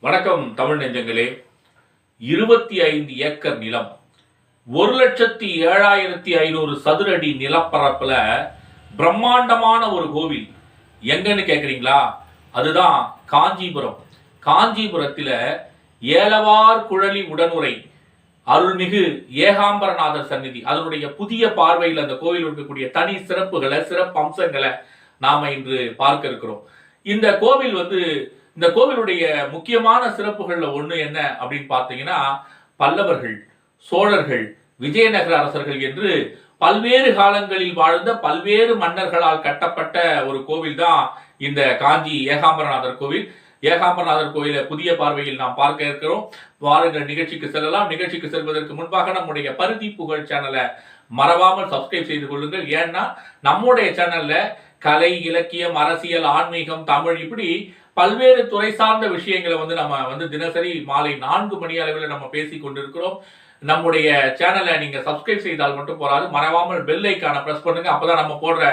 வணக்கம் தமிழ் நெஞ்சங்களே. இருபத்தி ஐந்து ஏக்கர் நிலம். ஒரு லட்சத்தி ஏழாயிரத்தி ஐநூறு சதுர அடி நிலப்பரப்புல பிரம்மாண்டமான ஒரு கோவில். எங்கன்னு கேட்குறீங்களா அதுதான் காஞ்சிபுரம். காஞ்சிபுரத்தில் ஏலவார் குழலி உடனுரை அருள்மிகு ஏகாம்பரநாதர் சந்நிதி அதனுடைய புதிய பார்வையில் அந்த கோவில் இருக்கக்கூடிய தனி சிறப்புகளை சிறப்பு அம்சங்களை நாம் இன்று பார்க்க இருக்கிறோம். இந்த கோவில் வந்து இந்த கோவிலுடைய முக்கியமான சிறப்புகள்ல ஒண்ணு என்ன அப்படின்னு பார்த்தீங்கன்னா பல்லவர்கள் சோழர்கள் விஜயநகர அரசர்கள் என்று பல்வேறு காலங்களில் வாழ்ந்த பல்வேறு மன்னர்களால் கட்டப்பட்ட ஒரு கோவில் தான் இந்த காஞ்சி ஏகாம்பரநாதர் கோவில். ஏகாம்பரநாதர் கோயிலை புதிய பார்வையில் நாம் பார்க்க இருக்கிறோம். வாருங்கள் நிகழ்ச்சிக்கு செல்லலாம். நிகழ்ச்சிக்கு செல்வதற்கு முன்பாக நம்முடைய பருதி புகழ் சேனலை மறவாமல் சப்ஸ்கிரைப் செய்து கொள்ளுங்கள். ஏன்னா நம்முடைய சேனல்ல கலை இலக்கியம் அரசியல் ஆன்மீகம் தமிழ் இப்படி பல்வேறு துறை சார்ந்த விஷயங்களை வந்து நம்ம வந்து தினசரி மாலை நான்கு மணி அளவில் நம்ம பேசி கொண்டிருக்கிறோம். நம்முடைய சேனலை நீங்க சப்ஸ்கிரைப் செய்தால் மட்டும் போராது மறவாமல் பெல் ஐக்கான பிரஸ் பண்ணுங்க. அப்பதான் நம்ம போடுற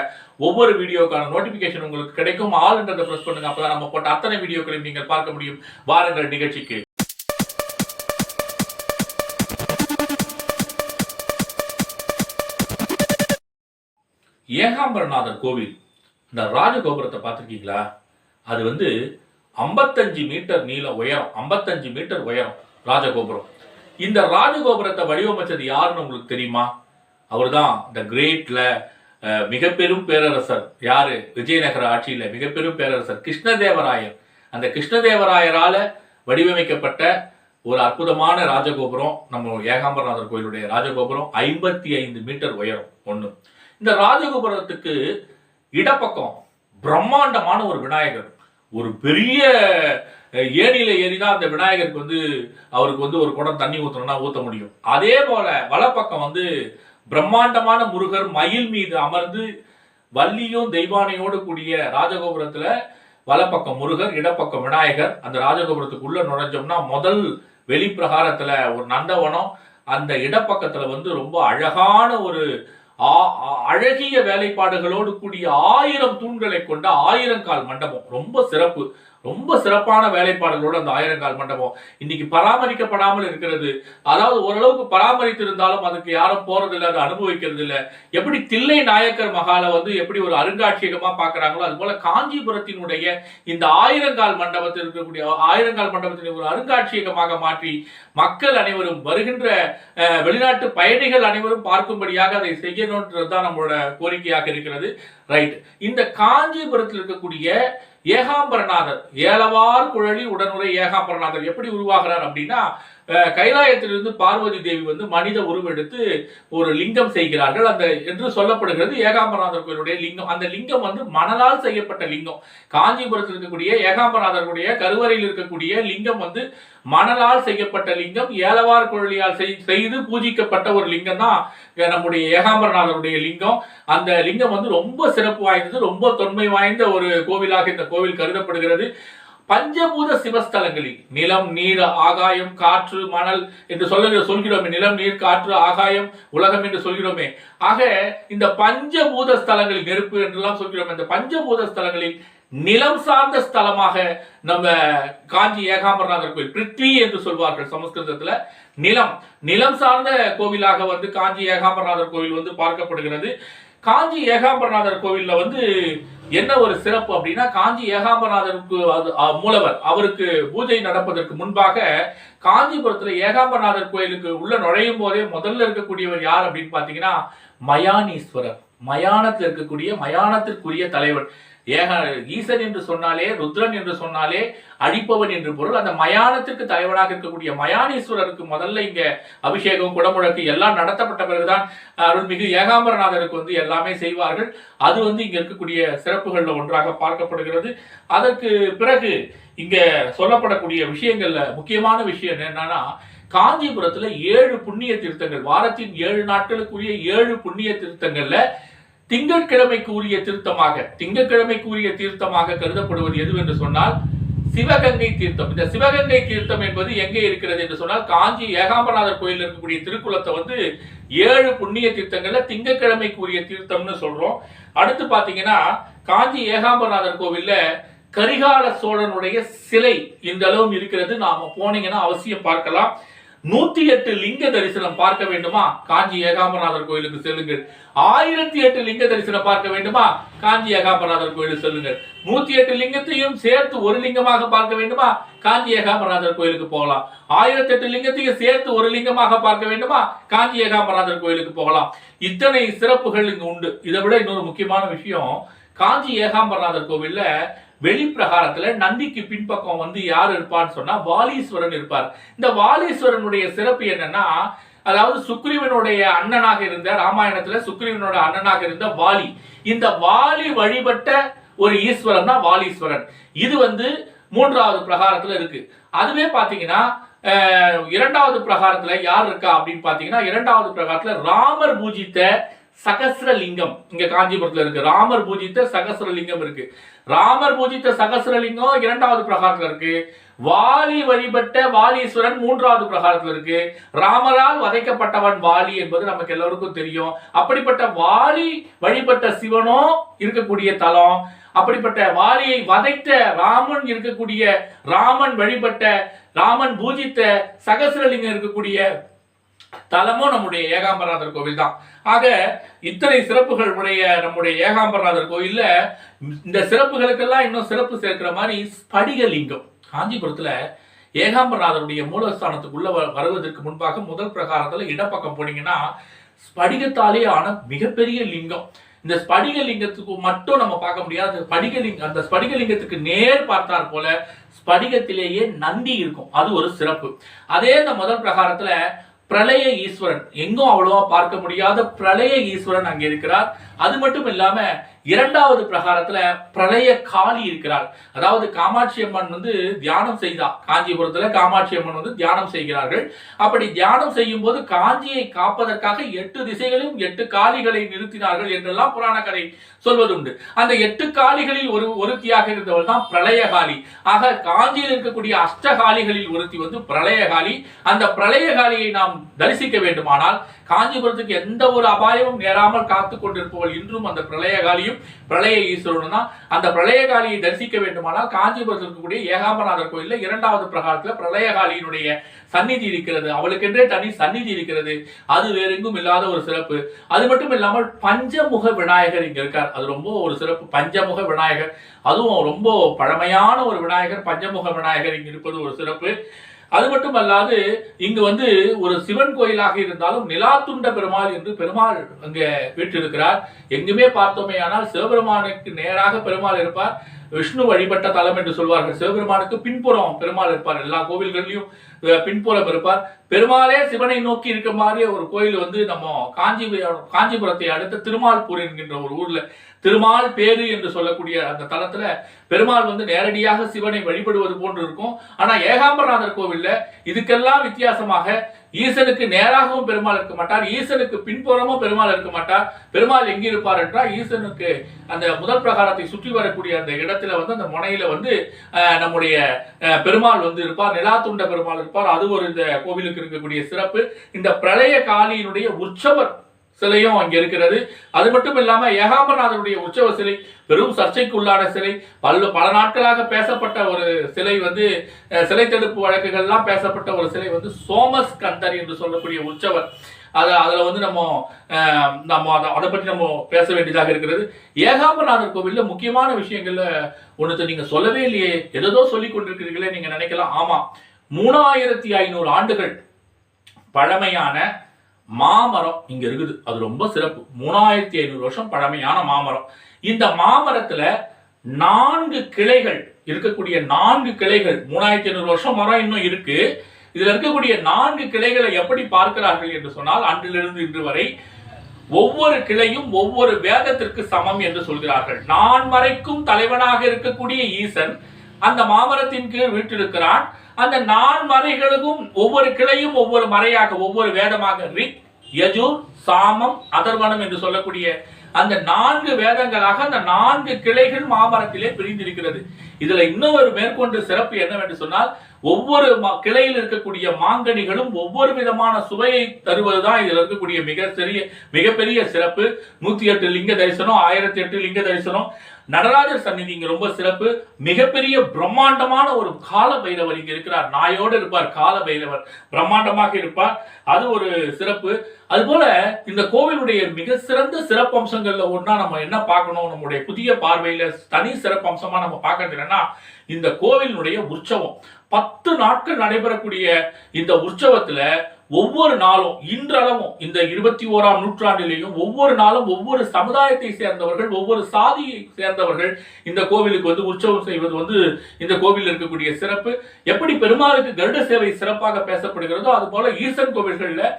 ஒவ்வொரு வீடியோக்கான நோட்டிபிகேஷன் உங்களுக்கு கிடைக்கும். ஆல்ன்றதை பிரஸ் பண்ணுங்க. அப்பதான் நம்ம போட்ட அத்தனை வீடியோக்களையும் நீங்கள் பார்க்க முடியும். வாருங்கள் நிகழ்ச்சிக்கு. ஏகாம்பரநாதர் கோவில். இந்த ராஜகோபுரத்தை பார்த்துருக்கீங்களா? அது வந்து ஐம்பத்தஞ்சு மீட்டர் நீள உயரம் ஐம்பத்தஞ்சு மீட்டர் உயரம் ராஜகோபுரம். இந்த ராஜகோபுரத்தை வடிவமைச்சது யாருன்னு உங்களுக்கு தெரியுமா? அவர்தான் இந்த கிரேட்ல மிக பெரும் பேரரசர். யாரு? விஜயநகர ஆட்சியில் மிக பெரும் பேரரசர் கிருஷ்ணதேவராயர். அந்த கிருஷ்ணதேவராயரால வடிவமைக்கப்பட்ட ஒரு அற்புதமான ராஜகோபுரம் நம்ம ஏகாம்பரநாதர் கோயிலுடைய ராஜகோபுரம் ஐம்பத்தி ஐந்து மீட்டர் உயரம் ஒன்று இந்த ராஜகோபுரத்துக்கு இடப்பக்கம் பிரம்மாண்டமான ஒரு விநாயகர் ஒரு பெரிய ஏரியில ஏணியில ஏறிதான் அந்த விநாயகருக்கு வந்து அவருக்கு வந்து ஒரு குடம் தண்ணி ஊத்தணும்னா ஊத்த முடியும். அதே போல வலப்பக்கம் வந்து பிரம்மாண்டமான முருகர் மயில் மீது அமர்ந்து வள்ளியும் தெய்வானையோடு கூடிய ராஜகோபுரத்துல வலப்பக்கம் முருகர் இடப்பக்கம் விநாயகர். அந்த ராஜகோபுரத்துக்குள்ள நுழைஞ்சோம்னா முதல் வெளிப்பிரகாரத்துல ஒரு நந்தவனம். அந்த இடப்பக்கத்துல வந்து ரொம்ப அழகான ஒரு அழகிய வேலைப்பாடுகளோடு கூடிய ஆயிரம் தூண்களை கொண்ட ஆயிரங்கால் மண்டபம். ரொம்ப சிறப்பு. ரொம்ப சிறப்பான வேலைப்பாடுகளோடு அந்த ஆயிரங்கால் மண்டபம் இன்னைக்கு பராமரிக்கப்படாமல் இருக்கிறது. அதாவது ஓரளவுக்கு பராமரித்திருந்தாலும் அதுக்கு யாரும் போறதில்லை அதை அனுபவிக்கிறது இல்ல எப்படி தில்லை நாயக்கர் மகால வந்து எப்படி ஒரு அருங்காட்சியகமா பாக்குறாங்களோ அது போல காஞ்சிபுரத்தினுடைய இந்த ஆயிரங்கால் மண்டபத்தில் இருக்கக்கூடிய ஆயிரங்கால் மண்டபத்தினை ஒரு அருங்காட்சியகமாக மாற்றி மக்கள் அனைவரும் வருகின்ற அஹ், வெளிநாட்டு பயணிகள் அனைவரும் பார்க்கும்படியாக அதை செய்யணும்ன்றது தான் நம்மளோட கோரிக்கையாக இருக்கிறது. ரைட். இந்த காஞ்சிபுரத்தில் இருக்கக்கூடிய ஏகாம்பரநாதர் ஏலவார் குழலி உடனுரை ஏகாம்பரநாதர் எப்படி உருவாகிறார் அப்படின்னா கைலாயத்திலிருந்து பார்வதி தேவி வந்து மனித உருவெடுத்து ஒரு லிங்கம் செய்கிறார்கள். அந்த என்று சொல்லப்படுகிறது ஏகாம்பரநாதர் கோயிலுடைய லிங்கம். அந்த லிங்கம் வந்து மணலால் செய்யப்பட்ட லிங்கம். காஞ்சிபுரத்தில் இருக்கக்கூடிய ஏகாம்பரநாதருடைய கருவறையில் இருக்கக்கூடிய லிங்கம் வந்து மணலால் செய்யப்பட்ட லிங்கம். ஏலவார் குழலியால் செய்- செய்து பூஜிக்கப்பட்ட ஒரு லிங்கம் தான் நம்முடைய ஏகாம்பரநாதருடைய லிங்கம். அந்த லிங்கம் வந்து ரொம்ப சிறப்பு வாய்ந்தது ரொம்ப தொன்மை வாய்ந்த ஒரு கோவிலாக இந்த கோவில் கருதப்படுகிறது. பஞ்சபூத சிவஸ்தலங்களில் நிலம் நீர் ஆகாயம் காற்று மணல் என்று சொல்ல சொல்கிறோமே. நிலம் நீர் காற்று ஆகாயம் உலகம் என்று சொல்கிறோமே. ஆக இந்த பஞ்சபூத ஸ்தலங்களில் நெருப்பு என்றெல்லாம் சொல்கிறோம். இந்த பஞ்சபூத ஸ்தலங்களில் நிலம் சார்ந்த ஸ்தலமாக நம்ம காஞ்சி ஏகாம்பரநாதர் கோயில் பிருத்வி என்று சொல்வார்கள் சமஸ்கிருதத்துல. நிலம் நிலம் சார்ந்த கோவிலாக வந்து காஞ்சி ஏகாம்பரநாதர் கோவில் வந்து பார்க்கப்படுகிறது. காஞ்சி ஏகாம்பரநாதர் கோவில்ல வந்து என்ன ஒரு சிறப்பு அப்படின்னா காஞ்சி ஏகாம்பரநாதருக்கு அது மூலவர் அவருக்கு பூஜை நடப்பதற்கு முன்பாக காஞ்சிபுரத்துல ஏகாம்பரநாதர் கோயிலுக்கு உள்ள நுழையும் போதே முதல்ல இருக்கக்கூடியவர் யார் அப்படின்னு பாத்தீங்கன்னா மயானீஸ்வரர். மயானத்தில் இருக்கக்கூடிய மயானத்திற்குரிய தலைவர் ஏக ஈசன் என்று சொன்னாலே ருத்ரன் என்று சொன்னாலே அழிப்பவன் என்று பொருள். அந்த மயானத்திற்கு தலைவனாக இருக்கக்கூடிய மயானீஸ்வரருக்கு முதல்ல இங்க அபிஷேகம் குடமுழக்கு எல்லாம் நடத்தப்பட்ட பிறகுதான் அருள்மிகு ஏகாம்பரநாதருக்கு வந்து எல்லாமே செய்வார்கள். அது வந்து இங்க இருக்கக்கூடிய சிறப்புகள்ல ஒன்றாக பார்க்கப்படுகிறது. அதற்கு பிறகு இங்க சொல்லப்படக்கூடிய விஷயங்கள்ல முக்கியமான விஷயம் என்னன்னா காஞ்சிபுரத்துல ஏழு புண்ணிய தீர்த்தங்கள் வாரத்தின் ஏழு நாட்களுக்குரிய ஏழு புண்ணிய தீர்த்தங்கள்ல திங்கட்கிழமை கூறிய தீர்த்தமாக திங்கட்கிழமை கூறிய தீர்த்தமாக கருதப்படுவது எது என்று சொன்னால் சிவகங்கை தீர்த்தம். இந்த சிவகங்கை தீர்த்தம் என்பது எங்கே இருக்கிறது என்று சொன்னால் காஞ்சி ஏகாம்பரநாதர் கோயில் இருக்கக்கூடிய திருக்குளத்தை வந்து ஏழு புண்ணிய தீர்த்தங்கள்ல திங்கட்கிழமை கூறிய தீர்த்தம்னு சொல்றோம். அடுத்து பாத்தீங்கன்னா காஞ்சி ஏகாம்பரநாதர் கோவில்ல கரிகால சோழனுடைய சிலை இந்த அளவும் இருக்கிறது. நாம போனீங்கன்னா அவசியம் பார்க்கலாம். நூத்தி எட்டு லிங்க தரிசனம் பார்க்க வேண்டுமா? காஞ்சி ஏகாம்பரநாதர் கோயிலுக்கு செல்லுங்கள். ஆயிரத்தி எட்டு லிங்க தரிசனம் பார்க்க வேண்டுமா? காஞ்சி ஏகாம்பரநாதர் கோயிலுக்கு செல்லுங்கள். நூத்தி எட்டு லிங்கத்தையும் சேர்த்து ஒரு லிங்கமாக பார்க்க வேண்டுமா? காஞ்சி ஏகாம்பரநாதர் கோயிலுக்கு போகலாம். ஆயிரத்தி எட்டு லிங்கத்தையும் சேர்த்து ஒரு லிங்கமாக பார்க்க வேண்டுமா? காஞ்சி ஏகாம்பரநாதர் கோயிலுக்கு போகலாம். இத்தனை சிறப்புகள் இங்கு உண்டு. இதை விட இன்னொரு முக்கியமான விஷயம் காஞ்சி ஏகாம்பரநாதர் கோவில்ல வெளிப்பிரகாரத்துல நந்திக்கு பின்பக்கம் வந்து யார் இருப்பான்னு சொன்னா வாலீஸ்வரன் இருப்பார். இந்த வாலீஸ்வரனுடைய சிறப்பு என்னன்னா அதாவது சுக்ரீவனுடைய அண்ணனாக இருந்த ராமாயணத்துல சுக்ரீவனோட அண்ணனாக இருந்த வாலி. இந்த வாலி வழிபட்ட ஒரு ஈஸ்வரன் தான் வாலீஸ்வரன். இது வந்து மூன்றாவது பிரகாரத்துல இருக்கு. அதுவே பாத்தீங்கன்னா இரண்டாவது பிரகாரத்துல யார் இருக்கா அப்படின்னு பாத்தீங்கன்னா இரண்டாவது பிரகாரத்துல ராமர் பூஜித்த சகஸ்ரலிங்கம் இங்க காஞ்சிபுரத்துல இருக்கு. ராமர் பூஜித்த சகஸ்ரலிங்கம் இருக்கு. ராமர் பூஜித்த சகஸ்ரலிங்கம் இரண்டாவது பிரகாரத்துல இருக்கு. வாலி வழிபட்ட வாலீஸ்வரன் மூன்றாவது பிரகாரத்துல இருக்கு. ராமரால் வதைக்கப்பட்டவன் வாலி என்பது நமக்கு எல்லோருக்கும் தெரியும். அப்படிப்பட்ட வாலி வழிபட்ட சிவனும் இருக்கக்கூடிய தலம். அப்படிப்பட்ட வாலியை வதைத்த ராமன் இருக்கக்கூடிய ராமன் வழிபட்ட ராமன் பூஜித்த சகஸ்ரலிங்கம் இருக்கக்கூடிய தலமும் நம்முடைய ஏகாம்பரநாதர் கோவில் தான் ஆக இத்தனை சிறப்புகள் உடைய நம்முடைய ஏகாம்பரநாதர் கோயில்ல இந்த சிறப்புகளுக்கெல்லாம் இன்னும் சிறப்பு சேர்க்கிற மாதிரி ஸ்படிகலிங்கம். காஞ்சிபுரத்துல ஏகாம்பரநாதருடைய மூலஸ்தானத்துக்குள்ள வருவதற்கு முன்பாக முதல் பிரகாரத்துல இடப்பக்கம் போனீங்கன்னா ஸ்படிகத்தாலே ஆன மிகப்பெரிய லிங்கம். இந்த ஸ்படிகலிங்கத்துக்கு மட்டும் நம்ம பார்க்க முடியாது. ஸ்படிகலிங்க அந்த ஸ்படிகலிங்கத்துக்கு நேர் பார்த்தார் போல ஸ்படிகத்திலேயே நந்தி இருக்கும். அது ஒரு சிறப்பு. அதே இந்த முதல் பிரகாரத்துல பிரளய ஈஸ்வரன். எங்கும் அவ்வளவா பார்க்க முடியாத பிரளய ஈஸ்வரன் அங்கே இருக்கிறார். அது மட்டும் இல்லாம இரண்டாவது பிரகாரத்துல பிரளய காளி இருக்கிறார். அதாவது காமாட்சி அம்மன் வந்து தியானம் செய்தா. காஞ்சிபுரத்துல காமாட்சி அம்மன் வந்து தியானம் செய்கிறார்கள். அப்படி தியானம் செய்யும் போது காஞ்சியை காப்பதற்காக எட்டு திசைகளிலும் எட்டு காளிகளை நிறுத்தினார்கள் என்றெல்லாம் புராண கதை சொல்வதுண்டு. அந்த எட்டு காளிகளில் ஒரு ஒருத்தியாக இருந்தவள் தான் பிரளயகாளி ஆக காஞ்சியில் இருக்கக்கூடிய அஷ்டகாளிகளில் ஒருத்தி வந்து பிரளயகாளி அந்த பிரளயகாலியை நாம் தரிசிக்க வேண்டுமானால் காஞ்சிபுரத்துக்கு எந்த ஒரு அபாயமும் நேராமல் காத்து கொண்டிருப்பவள் இன்றும் அந்த பிரளயகாளியும் பிரளய ஈஸ்வரனும் தான் அந்த பிரளயகாலியை தரிசிக்க வேண்டுமானால் காஞ்சிபுரத்தில் இருக்கக்கூடிய ஏகாம்பரநாதர் கோயிலில் இரண்டாவது பிரகாரத்தில் பிரளயகாளியினுடைய சந்நிதி இருக்கிறது. அவளுக்கென்றே தனி சந்நிதி இருக்கிறது. அது வேற எங்கும் இல்லாத ஒரு சிறப்பு. அது மட்டும் இல்லாமல் பஞ்சமுக விநாயகர் இங்க இருக்கார். அது ரொம்ப ஒரு சிறப்பு. பஞ்சமுக விநாயகர். அதுவும் ரொம்ப பழமையான ஒரு விநாயகர். பஞ்சமுக விநாயகர் இங்க இருப்பது ஒரு சிறப்பு. அது மட்டும் அல்லாது இங்கு வந்து ஒரு சிவன் கோயிலாக இருந்தாலும் நிலாத்துண்ட பெருமாள் என்று பெருமாள் அங்க வீற்றிருக்கிறார். எங்குமே பார்த்தோமே ஆனால் சிவபெருமானுக்கு நேராக பெருமாள் இருப்பார். விஷ்ணு வழிபட்ட தலம் என்று சொல்வார்கள். சிவபெருமானுக்கு பின்புறம் பெருமாள் இருப்பார். எல்லா கோவில்களிலும் அஹ், பின்புறம் இருப்பார். பெருமாளே சிவனை நோக்கி இருக்க மாதிரி ஒரு கோயில் வந்து நம்ம காஞ்சி காஞ்சிபுரத்தை அடுத்த திருமால்பூர் என்கின்ற ஒரு ஊர்ல திருமால் பேரு என்று சொல்லக்கூடிய அந்த தளத்துல பெருமாள் வந்து நேரடியாக சிவனை வழிபடுவது போன்று இருக்கும். ஆனா ஏகாம்பரநாதர் கோவில்ல இதுக்கெல்லாம் வித்தியாசமாக ஈசனுக்கு நேராகவும் பெருமாள் இருக்க மாட்டார். ஈசனுக்கு பின்புறமும் பெருமாள் இருக்க மாட்டார். பெருமாள் எங்கே இருப்பார் என்றால் ஈசனுக்கு அந்த முதல் பிரகாரத்தை சுற்றி வரக்கூடிய அந்த இடத்துல வந்து அந்த முனையில வந்து நம்முடைய பெருமாள் வந்து இருப்பார். நிலாத்துண்ட பெருமாள் இருப்பார். அது ஒரு இந்த கோவிலுக்கு இருக்கக்கூடிய சிறப்பு. இந்த பிரளய காளியினுடைய உற்சவர் சிலையும் அங்கே இருக்கிறது. அது மட்டும் இல்லாமல் ஏகாம்பரநாதருடைய உற்சவ சிலை பெரும் சர்ச்சைக்குள்ளான சிலை பல பல நாட்களாக பேசப்பட்ட ஒரு சிலை வந்து சிலை தடுப்பு வழக்குகள்லாம் பேசப்பட்ட ஒரு சிலை வந்து சோமஸ்கந்தர் என்று சொல்லக்கூடிய உற்சவர் அது அதில் வந்து நம்ம நம்ம அதை அதை பற்றி நம்ம பேச வேண்டியதாக இருக்கிறது. ஏகாம்பரநாதர் கோவிலில் முக்கியமான விஷயங்களில் ஒன்றுத்தை நீங்கள் சொல்லவே இல்லையே. எதோ சொல்லி கொண்டிருக்கிறீர்களே நீங்கள் நினைக்கலாம். ஆமாம் மூணாயிரத்தி ஐநூறு ஆண்டுகள் பழமையான மாமரம் இங்க இருக்குது. அது ரொம்ப சிறப்பு. மூணாயிரத்தி ஐநூறு வருஷம் பழமையான மாமரம். இந்த மாமரத்துல நான்கு கிளைகள் இருக்கக்கூடிய நான்கு கிளைகள் மூணாயிரத்தி ஐநூறு வருஷம் மரம் இன்னும் இருக்கு. இதுல இருக்கக்கூடிய நான்கு கிளைகளை எப்படி பார்க்கிறார்கள் என்று சொன்னால் அன்றிலிருந்து இன்று வரை ஒவ்வொரு கிளையும் ஒவ்வொரு வேதத்திற்கு சமம் என்று சொல்கிறார்கள். நான் வரைக்கும் தலைவனாக இருக்கக்கூடிய ஈசன் அந்த மாமரத்தின் கீழ் வீற்றிருக்கிறான். அந்த நான்கு மறைகளுக்கும் ஒவ்வொரு கிளையும் ஒவ்வொரு மறையாக ஒவ்வொரு வேதமாக ரிக் யஜூர் சாமம் அதர்வனம் என்று சொல்லக்கூடிய அந்த நான்கு வேதங்களாக அந்த நான்கு கிளைகள் மாமரத்திலே பிரிந்திருக்கிறது. இதுல இன்னொரு மேற்கொண்டு சிறப்பு என்னவென்று சொன்னால் ஒவ்வொரு கிளையில் இருக்கக்கூடிய மாங்கனிகளும் ஒவ்வொரு விதமான சுவையை தருவதுதான் இதுல இருக்கக்கூடிய மிக சிறிய மிகப்பெரிய சிறப்பு. நூத்தி எட்டு லிங்க தரிசனம் ஆயிரத்தி எட்டு லிங்க தரிசனம். நடராஜர் சந்நிதி இங்க ரொம்ப சிறப்பு. மிகப்பெரிய பிரம்மாண்டமான ஒரு கால பைரவர் இங்க இருக்கிறார். நாயோடு இருப்பார் கால பைரவர் பிரம்மாண்டமாக இருப்பார். அது ஒரு சிறப்பு. அதுபோல இந்த கோவிலுடைய மிக சிறந்த சிறப்பம்சங்கள்ல ஒன்றா நம்ம என்ன பார்க்கணும்? நம்முடைய புதிய பார்வையில தனி சிறப்பம்சமா நம்ம பார்க்கறது என்னன்னா இந்த கோவிலினுடைய உற்சவம். பத்து நாட்கள் நடைபெறக்கூடிய இந்த உற்சவத்துல ஒவ்வொரு நாளும் இன்றளவும் இந்த இருபத்தி ஓராம் நூற்றாண்டிலேயும் ஒவ்வொரு நாளும் ஒவ்வொரு சமுதாயத்தை சேர்ந்தவர்கள் ஒவ்வொரு சாதியை சேர்ந்தவர்கள் இந்த கோவிலுக்கு வந்து உற்சவம் செய்வது வந்து இந்த கோவிலில் இருக்கக்கூடிய சிறப்பு. எப்படி பெருமாளுக்கு கருட சேவை சிறப்பாக பேசப்படுகிறதோ அது போல ஈசன் கோவில்கள்ல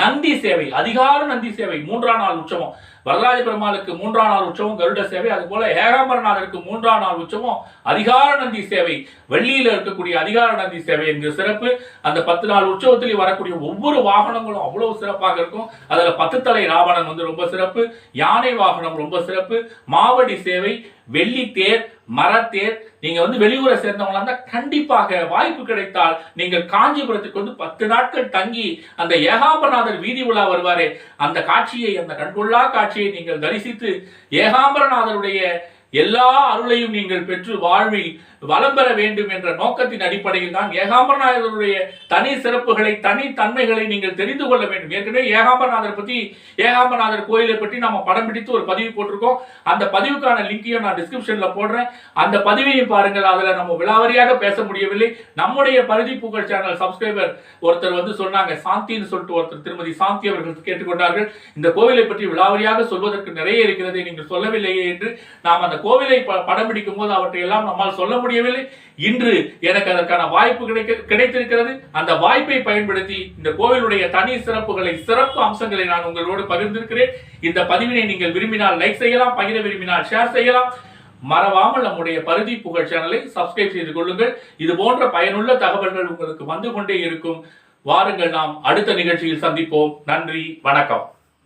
நந்தி சேவை அதிகார நந்தி சேவை மூன்றாம் நாள் உற்சவம். வரதராஜ பெருமாளுக்கு மூன்றாம் நாள் உற்சவம் கருட சேவை அது போல ஏகாம்பரநாதருக்கு மூன்றாம் நாள் உற்சவம் அதிகார நந்தி சேவை வெள்ளியில் இருக்கக்கூடிய அதிகார நந்தி சேவை என்கிற சிறப்பு. அந்த பத்து நாள் உற்சவத்திலே வரக்கூடிய ஒவ்வொரு வாகனங்களும் அவ்வளவு சிறப்பாக இருக்கும். அதுல பத்து தலை ராவணன் வந்து ரொம்ப சிறப்பு யானை வாகனம் ரொம்ப சிறப்பு மாவடி சேவை வெள்ளி தேர் மரத்தேர் நீங்க வந்து வெளியூரை சேர்ந்தவங்களா இருந்தா கண்டிப்பாக வாய்ப்பு கிடைத்தால் நீங்கள் காஞ்சிபுரத்துக்கு வந்து பத்து நாட்கள் தங்கி அந்த ஏகாம்பரநாதர் வீதி உலா வருவாரே அந்த காட்சியை அந்த கண்கொள்ளா காட்சியை நீங்கள் தரிசித்து ஏகாம்பரநாதருடைய எல்லா அருளையும் நீங்கள் பெற்று வாழ்வில் வளம் பெற வேண்டும் என்ற நோக்கத்தின் அடிப்படையில் தான் ஏகாம்பரநாதருடைய தனி சிறப்புகளை தனி தன்மைகளை நீங்கள் தெரிந்து கொள்ள வேண்டும். ஏற்கனவே ஏகாம்பரநாதர் பத்தி ஏகாம்பரநாதர் கோயிலை பற்றி நாம படம் பிடித்து ஒரு பதிவு போட்டிருக்கோம். அந்த பதிவுக்கான லிங்கையும் நான் டிஸ்கிரிப்ஷனில் போடுறேன். அந்த பதிவையும் பாருங்கள். அதுல நம்ம விலாவரியாக பேச முடியவில்லை. நம்முடைய பருதி புகழ் சேனல் சப்ஸ்கிரைபர் ஒருத்தர் வந்து சொன்னாங்க சாந்தின்னு சொல்லிட்டு ஒருத்தர் திருமதி சாந்தி அவர்கள் கேட்டுக்கொண்டார்கள். இந்த கோவிலை பற்றி விலாவரியாக சொல்வதற்கு நிறைய இருக்கிறது நீங்கள் சொல்லவில்லையே என்று. நாம் அந்த கோவிலை ப- படம் பிடிக்கும் போது அவற்றை எல்லாம் நம்மால் சொல்ல முடியவில்லை. இன்று எனக்கு அதற்கான வாய்ப்பு கிடைக்க கிடைத்திருக்கிறது. அந்த வாய்ப்பை பயன்படுத்தி இந்த கோவிலுடைய தனி சிறப்புகளை சிறப்பு அம்சங்களை நான் உங்களோடு பகிர்ந்திருக்கிறேன். இந்த பதிவினை நீங்கள் விரும்பினால் லைக் செய்யலாம் பகிர விரும்பினால் ஷேர் செய்யலாம். மறவாமல் நம்முடைய பருதி புகழ் சேனலை சப்ஸ்கிரைப் செய்து கொள்ளுங்கள். இது போன்ற பயனுள்ள தகவல்கள் உங்களுக்கு வந்து கொண்டே இருக்கும். வாருங்கள் நாம் அடுத்த நிகழ்ச்சியில் சந்திப்போம். நன்றி வணக்கம்.